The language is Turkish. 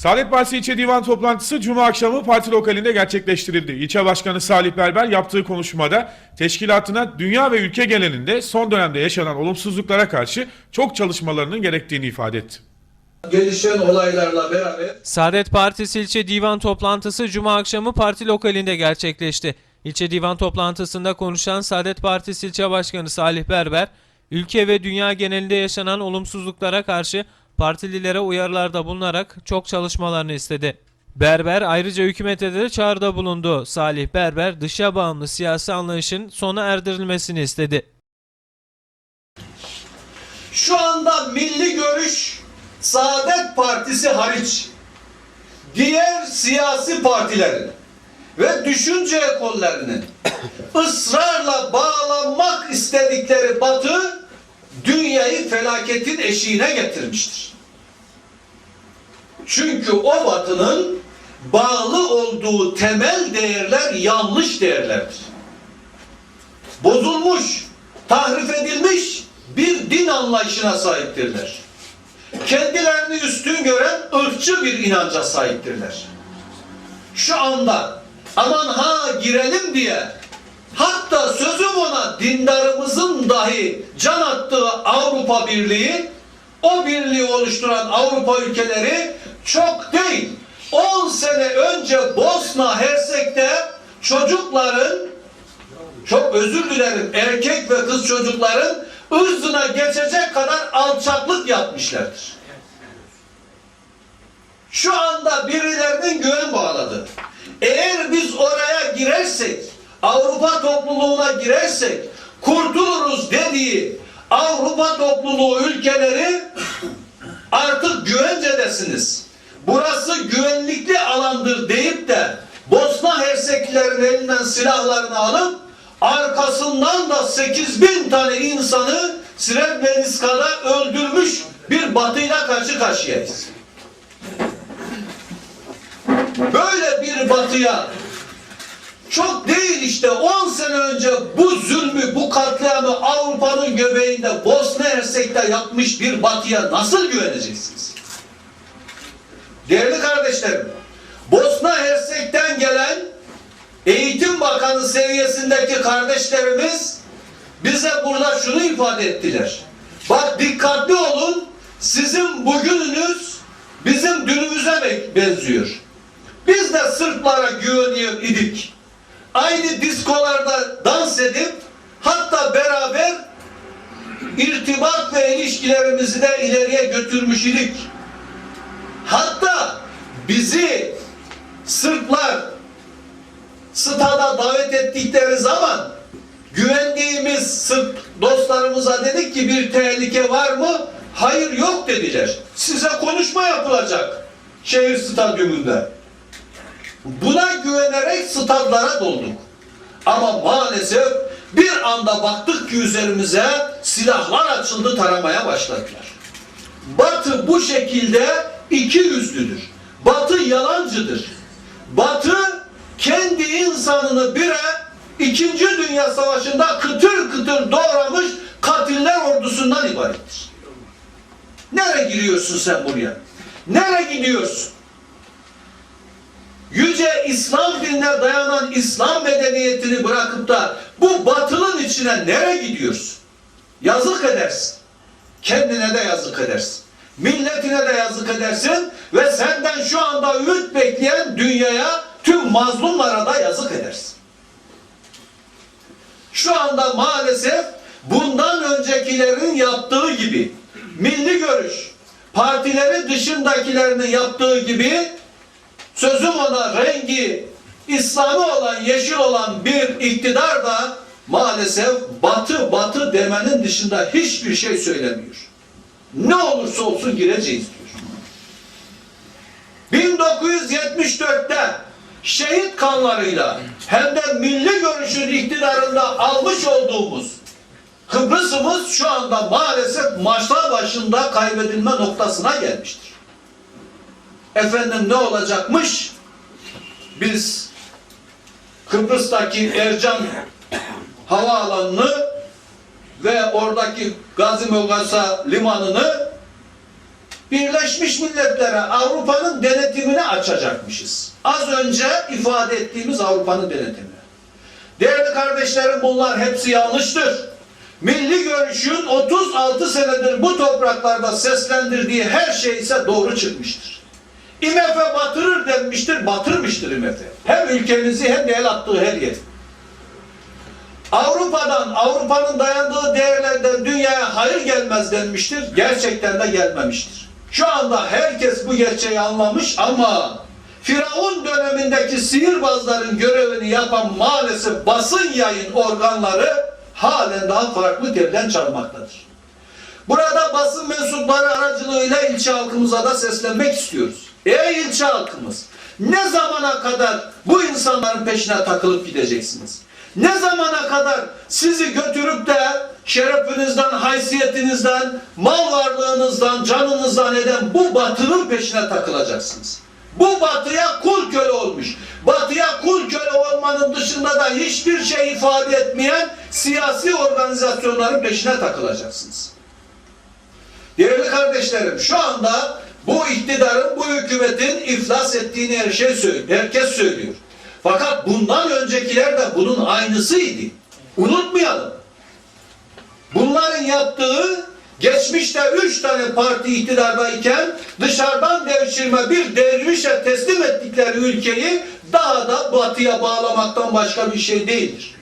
Saadet Partisi İlçe Divan toplantısı Cuma akşamı parti lokalinde gerçekleştirildi. İlçe Başkanı Salih Berber yaptığı konuşmada teşkilatına dünya ve ülke genelinde son dönemde yaşanan olumsuzluklara karşı çok çalışmalarının gerektiğini ifade etti. gelişen olaylarla beraber Saadet Partisi ilçe divan toplantısı Cuma akşamı parti lokalinde gerçekleşti. İlçe divan toplantısında konuşan Saadet Partisi ilçe başkanı Salih Berber, ülke ve dünya genelinde yaşanan olumsuzluklara karşı partililere uyarılarda bulunarak çok çalışmalarını istedi. Berber ayrıca hükümete de çağrıda bulundu. Salih Berber dışa bağımlı siyasi anlayışın sona erdirilmesini istedi. şu anda milli görüş Saadet Partisi hariç diğer siyasi partilerin ve düşünce ekollerinin ısrarla bağlanmak istedikleri batı dünyayı felaketin eşiğine getirmiştir. Çünkü o batının bağlı olduğu temel değerler yanlış değerlerdir. Bozulmuş, tahrif edilmiş bir din anlayışına sahiptirler. Kendilerini üstün gören ırkçı bir inanca sahiptirler. Şu anda aman ha girelim diye hatta sözüm ona dindarımızın dahi can attığı Avrupa Birliği o birliği oluşturan Avrupa ülkeleri çok değil 10 sene önce Bosna Hersek'te çocukların çok özür dilerim erkek ve kız çocukların ırzına geçecek kadar alçaklık yapmışlardır. Şu anda birilerinin güven bağladı. Eğer biz oraya girersek, Avrupa topluluğuna girersek kurtuluruz dediği Avrupa topluluğu ülkeleri artık güvencedesiniz. Burası güvenlikli alandır deyip de Bosna Herseklilerin elinden silahlarını alıp arkasından da 8 bin tane insanı Srebrenica'da öldürmüş bir batıyla karşı karşıyayız. Böyle bir batıya çok değil işte 10 sene önce bu zulmü, bu katliamı Avrupa'nın göbeğinde Bosna Hersek'te yapmış bir batıya nasıl güveneceksiniz? Değerli kardeşlerim, Bosna Hersek'ten gelen Eğitim Bakanı seviyesindeki kardeşlerimiz bize burada şunu ifade ettiler. Bak dikkatli olun, sizin bugününüz bizim dünümüze be- benziyor. Biz de Sırplara güveniyor idik. Aynı diskolarda dans edip hatta beraber irtibat ve ilişkilerimizi de ileriye götürmüş idik. Hatta bizi Sırplar stada davet ettikleri zaman güvendiğimiz Sırp dostlarımıza dedik ki bir tehlike var mı? Hayır yok dediler. Size konuşma yapılacak şehir stadyumunda. Buna güvenerek stadlara dolduk. Ama maalesef bir anda baktık ki üzerimize silahlar açıldı taramaya başladılar. Batı bu şekilde iki yüzlüdür. Batı yalancıdır. Batı kendi insanını bire İkinci Dünya Savaşı'nda kıtır kıtır doğramış katiller ordusundan ibarettir. Nereye giriyorsun sen buraya? Nereye gidiyorsun? Yüce İslam dinine dayanan İslam medeniyetini bırakıp da bu batının içine nereye gidiyorsun? Yazık edersin. Kendine de yazık edersin. Milletine de yazık edersin ve senden şu anda ümit bekleyen dünyaya tüm mazlumlara da yazık edersin. Şu anda maalesef bundan öncekilerin yaptığı gibi milli görüş partileri dışındakilerinin yaptığı gibi sözüm ona rengi İslami olan, yeşil olan bir iktidar da maalesef batı batı demenin dışında hiçbir şey söylemiyor. Ne olursa olsun gireceğiz diyor. 1974'te şehit kanlarıyla hem de milli görüşün iktidarında almış olduğumuz Kıbrıs'ımız şu anda maalesef maçlar başında kaybedilme noktasına gelmiştir. Efendim ne olacakmış? Biz Kıbrıs'taki Ercan havaalanını ve oradaki Gazi Mevgasa limanını Birleşmiş Milletler'e Avrupa'nın denetimini açacakmışız. Az önce ifade ettiğimiz Avrupa'nın denetimini. Değerli kardeşlerim bunlar hepsi yanlıştır. Milli görüşün 36 senedir bu topraklarda seslendirdiği her şey ise doğru çıkmıştır. IMF batırır denmiştir, batırmıştır IMF. Hem ülkemizi hem de el attığı her yeri. Avrupa'dan, Avrupa'nın dayandığı değerlerden dünyaya hayır gelmez denmiştir. Gerçekten de gelmemiştir. Şu anda herkes bu gerçeği anlamış ama Firavun dönemindeki sihirbazların görevini yapan maalesef basın yayın organları halen daha farklı telden çalmaktadır. Burada basın mensupları aracılığıyla ilçe halkımıza da seslenmek istiyoruz. Ey ilçe halkımız, ne zamana kadar bu insanların peşine takılıp gideceksiniz? Ne zamana kadar sizi götürüp de şerefinizden, haysiyetinizden, mal varlığınızdan, canınızdan eden bu batının peşine takılacaksınız? Bu batıya kul köle olmuş. Batıya kul köle olmanın dışında da hiçbir şey ifade etmeyen siyasi organizasyonların peşine takılacaksınız. Değerli kardeşlerim şu anda bu iktidarın, bu hükümetin iflas ettiğini her şey söylüyor. Herkes söylüyor. Fakat bundan öncekiler de bunun aynısıydı. Unutmayalım. Bunların yaptığı geçmişte üç tane parti iktidardayken dışarıdan devşirme bir dervişe teslim ettikleri ülkeyi daha da batıya bağlamaktan başka bir şey değildir.